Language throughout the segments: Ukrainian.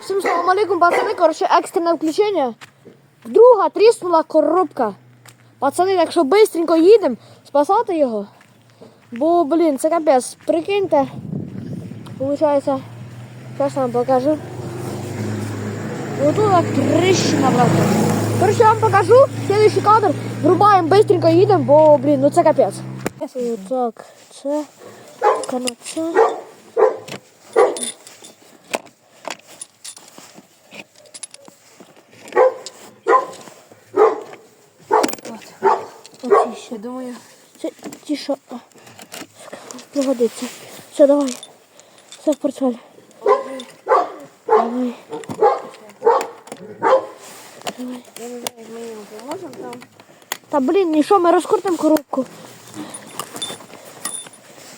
Всім салам алейкум, пацани, коротше, екстрене включення. Вдруга тріснула коробка. Пацани, так що швидко їдемо спасати його. Бо, блін, це капець. Прикиньте. Получається, зараз вам покажу. Отут тріщина, брат. Коротше, я вам покажу. Следующий кадр. Врубаємо, швидко їдемо, бо, блін, ну це капець. Так, це. Це. Оці ще. думаю, Це ті, що пригодиться. Все, давай. Все в портфель. Давай. я не знаю, ми їм поможемо там. Та блін, і що, ми розкрутимо коробку.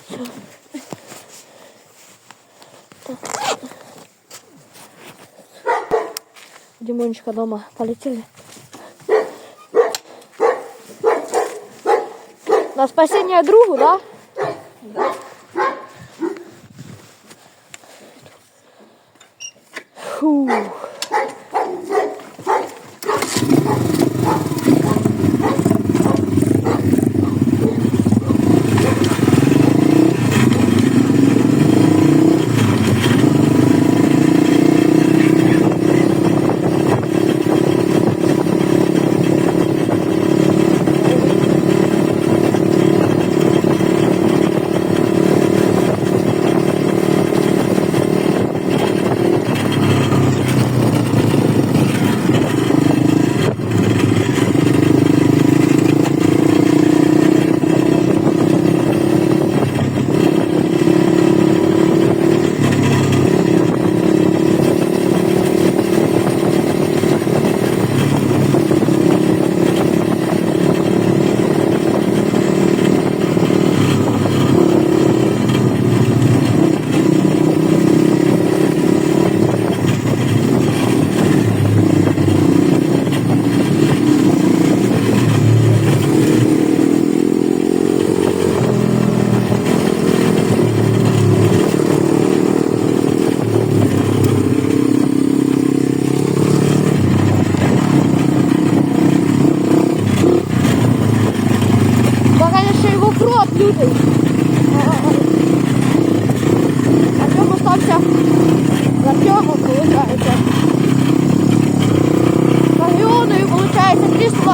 Все. Димончика дома полетели. На спасение другу, да? Да.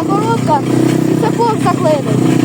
Коробка і це заклинить.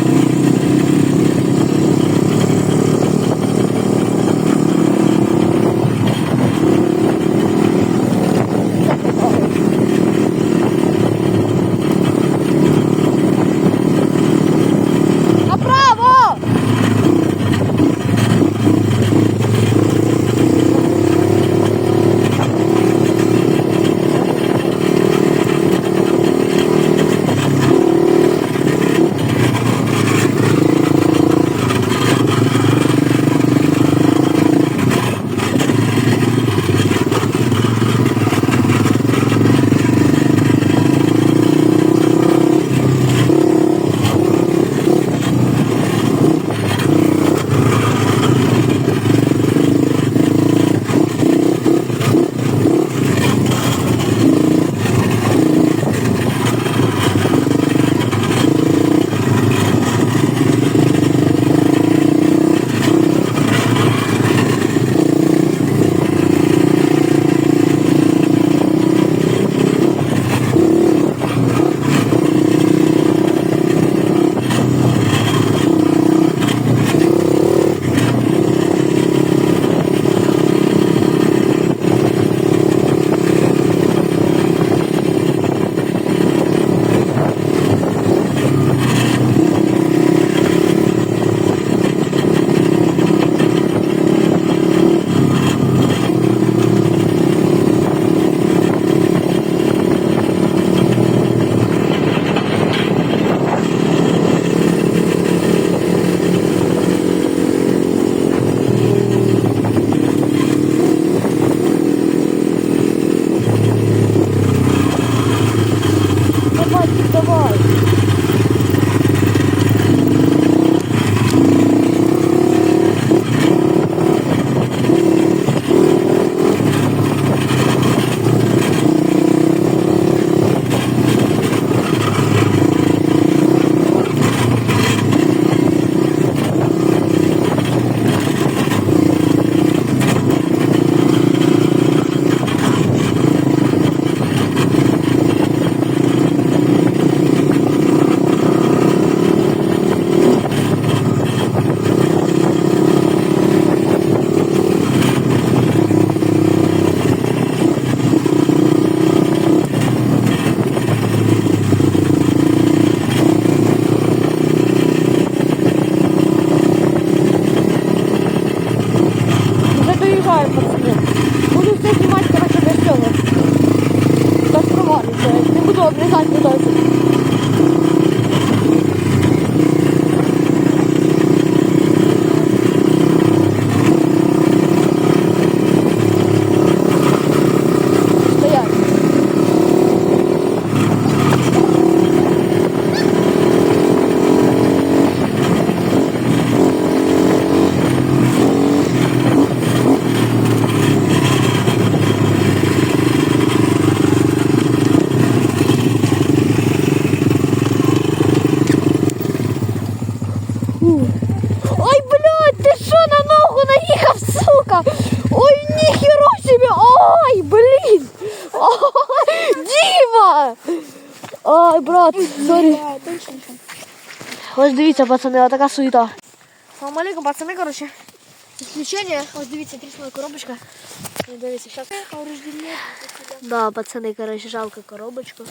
没法吃东西 Ой, блядь, ти що на ногу наїхав, сука? Ой, ніхера собі! Ой, блін! Ой, Діма! Ой, брат, сорі. Ось дивіться, пацани, отака суета. Салам алейкум, пацани, короче. Исключение. Ось дивіться, тріснула коробочка. Ну, Дивіться, сейчас. Да, пацани, короче, жалко коробочку.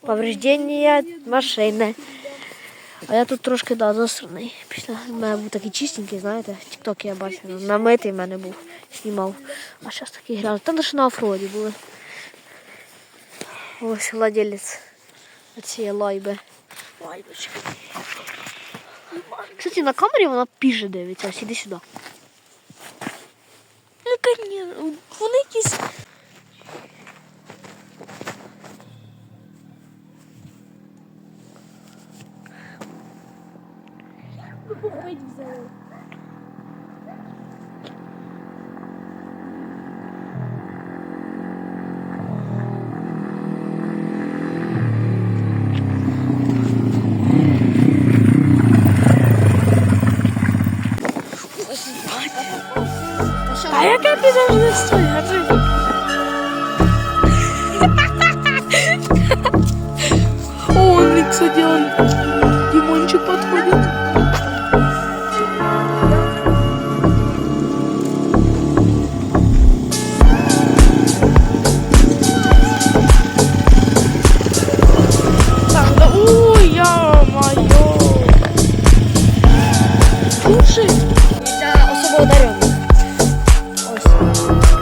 Повреждення машини. А я тут трошки да, засраний. Після мене був такий чистенький, знаєте, тікток я бачив. Намитий в мене був, знімав. А зараз такий грязний. Та лише на офроді були. Ось владелець цієї лайби. Лайбочки. Кстати, на камері вона піже дивиться, ось іди сюди. Ні, вони якісь. А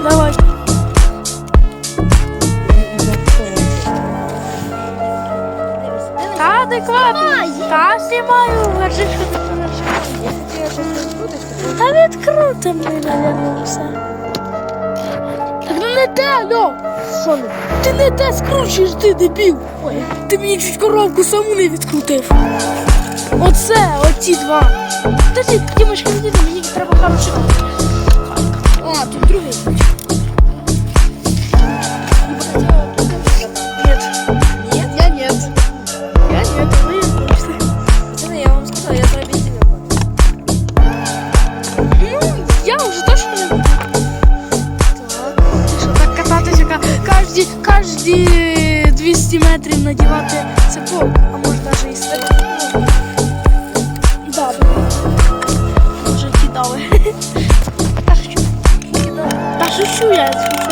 Давай. Та адекватно. Та знімаю, лежиш, що ти Та відкрути мені, наверное, все. Так ну не те, не? Ти не те скручуєш, ти дебіл. Ой, ти мені чуть коробку саму не відкрутив. Оце, оці два. Та ти, Дімочка, не мені треба хороший. А, тут другий. Нет. Нет, я нет. Я нет, ви відкрутите. Пацаны, я вам сказала, я за объяснение. Ну, я вже точно не буду. Так. Що так кататися, ка- кожні, кожні 200 метрів надівати Та шучу я,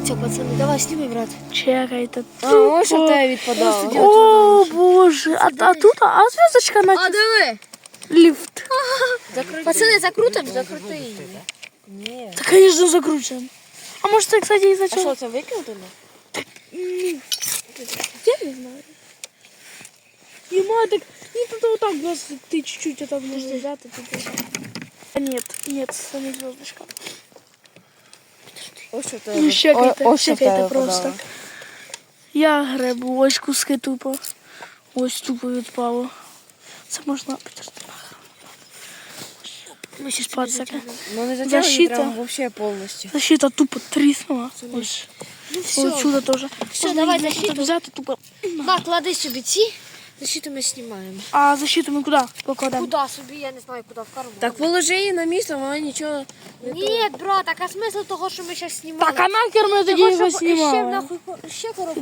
Дивіться, пацани, давай сніми, брат. Чекайте. А, ось що те відпадало. О, боже, а, а тут, а зв'язочка на А, диви. ліфт. Пацани, закрутимо? Закрути її. Та, звісно, закручуємо. А може це, кстати, із-за чого? це викрутили? Я не знаю. Ема, так, не тут вот так просто ты чуть-чуть вот так можно взять. и тут вот так. А Нет, нет, это не звездочка. Ось що Ну, щекайте, О- ось що в щекайте тебе просто. Я гребу, ось куски тупо. Ось тупо відпало. Це можна нахер. Ось пацаки. Ну не затягуй Защита. прям вообще повністю. Защита тупо тріснула. Ось. Ну все. Ось сюди теж. Все, Можна давай защиту. взяти тупо. На, клади собі ці. Защиту ми знімаємо. А защиту ми куди покладемо? Куди собі, я не знаю, куди в карман. Так положи її на місце, вона нічого не Ні, брат, так а смисл того, що ми зараз знімаємо? Так, а нахер ми тоді його щоб Ще, нахуй, ще коробку